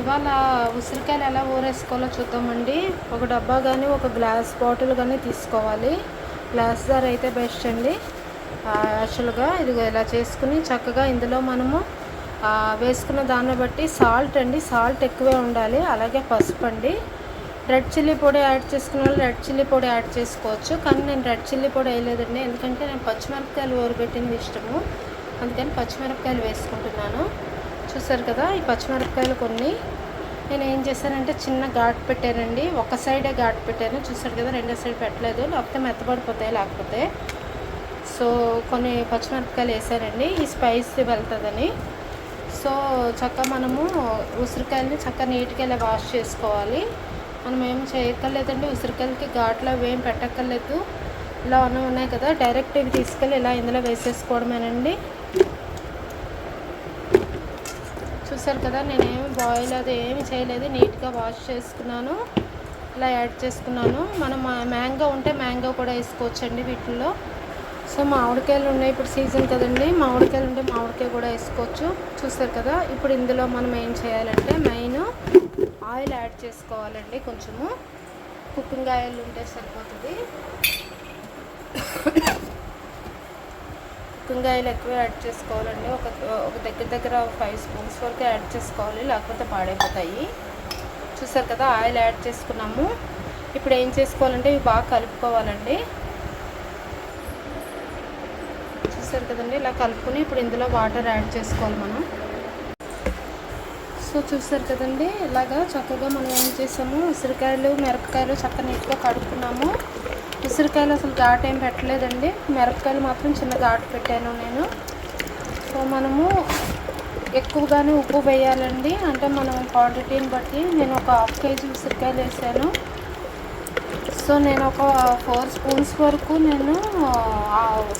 ఇవాళ ఉసిరికాయలు ఎలా ఊరేసుకోవాలో చూద్దామండి. ఒక డబ్బా కానీ ఒక గ్లాస్ బాటిల్ కానీ తీసుకోవాలి. గ్లాస్ ధర అయితే బెస్ట్ అండి. యాక్చువల్గా ఇది ఇలా చేసుకుని చక్కగా ఇందులో మనము వేసుకున్న దాన్ని బట్టి సాల్ట్ అండి. సాల్ట్ ఎక్కువే ఉండాలి. అలాగే పసుపు అండి. రెడ్ చిల్లీ పొడి యాడ్ చేసుకున్న వాళ్ళు రెడ్ చిల్లీ పొడి యాడ్ చేసుకోవచ్చు. కానీ నేను రెడ్ చిల్లీ పొడి వేయలేదండి. ఎందుకంటే నేను పచ్చిమిరపకాయలు ఊరబెట్టింది ఇష్టము. అందుకని పచ్చిమిరపకాయలు వేసుకుంటున్నాను. చూసారు కదా ఈ పచ్చిమిరపకాయలు కొన్ని. నేను ఏం చేశానంటే చిన్న ఘాట్ పెట్టానండి. ఒక సైడే ఘాటు పెట్టాను. చూసారు కదా రెండో సైడ్ పెట్టలేదు. లేకపోతే మెత్తబడిపోతాయి లేకపోతే? సో కొన్ని పచ్చిమిరపకాయలు వేసానండి. ఈ స్పైస్ వెళ్తుందని. సో చక్కగా మనము ఉసిరికాయలని చక్కగా నీట్గా ఇలా వాష్ చేసుకోవాలి. మనం ఏం చేయక్కర్లేదండి. ఉసిరికాయలకి ఘాట్లు అవి ఏం పెట్టక్కర్లేదు. ఇలా ఉన్నాయి కదా డైరెక్ట్ ఇవి తీసుకెళ్ళి ఇలా ఇందులో వేసేసుకోవడమేనండి. చూసారు కదా నేనేమి బాయిల్ అది ఏమి చేయలేదు నీట్గా వాష్ చేసుకున్నాను ఇలా యాడ్ చేసుకున్నాను. మనం మ్యాంగో ఉంటే మ్యాంగో కూడా వేసుకోవచ్చండి వీటిల్లో. సో మామిడికాయలు ఉన్నాయి ఇప్పుడు సీజన్ కదండి. మామిడికాయలు ఉంటే మామిడికాయ కూడా వేసుకోవచ్చు. చూసారు కదా ఇప్పుడు ఇందులో మనం ఏం చేయాలంటే మెయిన్ ఆయిల్ యాడ్ చేసుకోవాలండి కొంచెము. కుకింగ్ ఆయిల్ ఉంటే సరిపోతుంది. కుకింగ్ ఎక్కువ యాడ్ చేసుకోవాలండి. ఒక ఒక దగ్గర దగ్గర ఫైవ్ స్పూన్స్ వరకు యాడ్ చేసుకోవాలి. లేకపోతే పాడైపోతాయి. చూసారు కదా ఆయిల్ యాడ్ చేసుకున్నాము. ఇప్పుడు ఏం చేసుకోవాలంటే ఇవి బాగా కలుపుకోవాలండి. చూసారు కదండి ఇలా కలుపుకొని ఇప్పుడు ఇందులో వాటర్ యాడ్ చేసుకోవాలి మనం. సో చూసారు కదండి ఇలాగా చక్కగా మనం ఏం చేసాము? ఉసిరికాయలు మిరపకాయలు చక్కగా నీట్గా కడుక్కున్నాము. ఉసిరికాయలు అసలు ఘాటు ఏం పెట్టలేదండి. మిరపకాయలు మాత్రం చిన్న ఘాటు పెట్టాను నేను. సో మనము ఎక్కువగానే ఉప్పు వేయాలండి. అంటే మనం క్వాంటిటీని బట్టి నేను ఒక హాఫ్ కేజీ ఉసిరికాయలు వేసాను. సో నేను ఒక ఫోర్ స్పూన్స్ వరకు నేను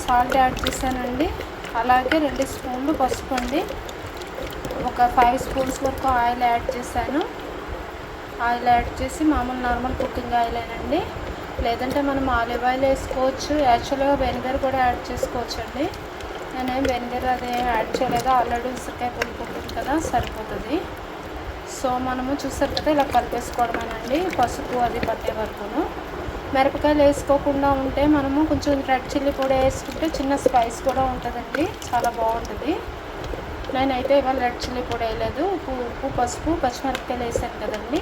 సాల్ట్ యాడ్ చేశానండి. అలాగే రెండు స్పూన్లు పసుపు అండి. ఒక ఫైవ్ స్పూన్స్ వరకు ఆయిల్ యాడ్ చేశాను. ఆయిల్ యాడ్ చేసి మామూలు నార్మల్ కుకింగ్ ఆయిలేనండి. లేదంటే మనం ఆలివ్ ఆయిల్ వేసుకోవచ్చు. యాక్చువల్గా వెనిగర్ కూడా యాడ్ చేసుకోవచ్చు అండి నేనేం వెనిగర్ అది యాడ్ చేయలేదు? ఆల్రెడీ ఉసిరికాయ పులిపోతుంది కదా సరిపోతుంది. సో మనము చూసారు కదా ఇలా కలిపేసుకోవడమేనండి. పసుపు అది పట్టే వరకును. మిరపకాయలు వేసుకోకుండా ఉంటే మనము కొంచెం రెడ్ చిల్లీ పొడి వేసుకుంటే చిన్న స్పైస్ కూడా ఉంటుందండి. చాలా బాగుంటుంది. నేనైతే ఇవాళ రెడ్ చిల్లీ పొడి వేయలేదు. ఉప్పు ఉప్పు పసుపు పచ్చిమిరపకాయలు వేసాను కదండి.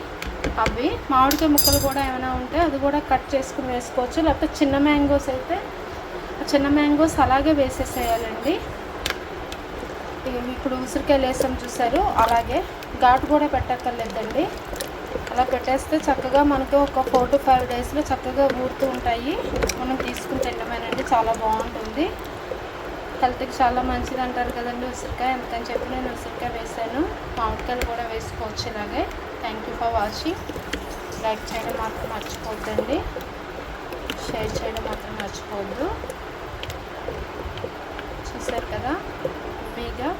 అవి. మామిడికాయ ముక్కలు కూడా ఏమైనా ఉంటే అది కూడా కట్ చేసుకుని వేసుకోవచ్చు. లేకపోతే చిన్న మ్యాంగోస్ అయితే చిన్న మ్యాంగోస్ అలాగే వేసేసేయాలండి. ఇప్పుడు ఉసిరికాయలు వేసాం చూసారు అలాగే ఘాటు కూడా పెట్టక్కర్లేదండి. అలా పెట్టేస్తే చక్కగా మనకు ఒక ఫోర్ టు ఫైవ్ డేస్లో చక్కగా ఊరుతూ ఉంటాయి. మనం తీసుకుని తినమేనండి చాలా బాగుంటుంది. హెల్త్కి చాలా మంచిది అంటారు కదండి ఉసిరికాయ. అందుకని చెప్పి నేను ఉసిరికాయ వేసాను. మామిడికాయలు కూడా వేసుకోవచ్చు ఇలాగే. Thank you for watching like చేయడం మాత్రం మర్చిపోద్దండి. షేర్ చేయడం మాత్రం మర్చిపోవద్దు చూసారు కదా? మీగా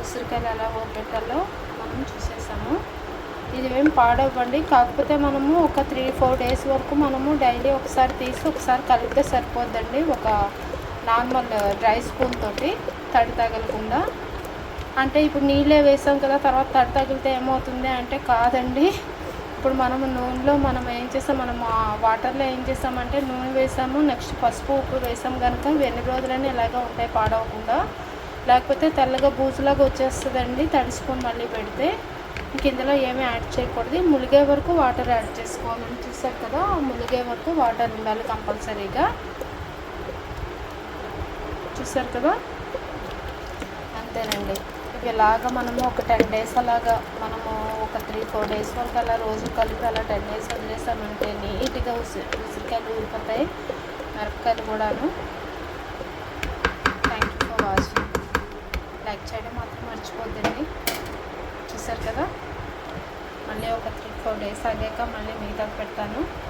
ఉసిరికాయలు ఎలా ఓపెట్టాలో మనం చూసేసాము. ఇది ఏం పాడవ్వండి. కాకపోతే మనము ఒక త్రీ ఫోర్ డేస్ వరకు మనము డైలీ ఒకసారి తీసి ఒకసారి కలిపితే సరిపోద్దండి. ఒక నార్మల్ డ్రై స్పూన్ తోటి తడి తగలకుండా. అంటే ఇప్పుడు నీళ్ళే వేసాం కదా తర్వాత తడి తగిలితే ఏమవుతుంది అంటే కాదండి. ఇప్పుడు మనం నూనెలో మనం ఏం చేస్తాం మనం వాటర్లో ఏం చేసామంటే నూనె వేసాము నెక్స్ట్ పసుపు ఉప్పు వేసాం కనుక ఎన్ని రోజులైనా ఇలాగే ఉంటాయి పాడవకుండా. లేకపోతే తెల్లగా బూజులాగా వచ్చేస్తుందండి తడుచుకొని మళ్ళీ పెడితే. ఇంక ఇందులో ఏమీ యాడ్ చేయకూడదు. ములిగే వరకు వాటర్ యాడ్ చేసుకోవాలని చూసారు కదా ములిగే వరకు వాటర్ ఉండాలి కంపల్సరీగా. చూసారు కదా? అంతేనండి. ఇలాగా మనము ఒక టెన్ డేస్ అలాగా మనము ఒక త్రీ ఫోర్ డేస్ వరకు అలా రోజు కలిపి అలా టెన్ డేస్ వదిలేసామంటే నీట్గా ఉసి ఉసిరికాయలు ఊరిపోతాయి మిరపకాయలు కూడాను. Thank you for watching like చేయడం మాత్రం మర్చిపోద్దండి. చూసారు కదా? మళ్ళీ ఒక త్రీ ఫోర్ డేస్ ఆగాక మళ్ళీ మిగతా పెడతాను.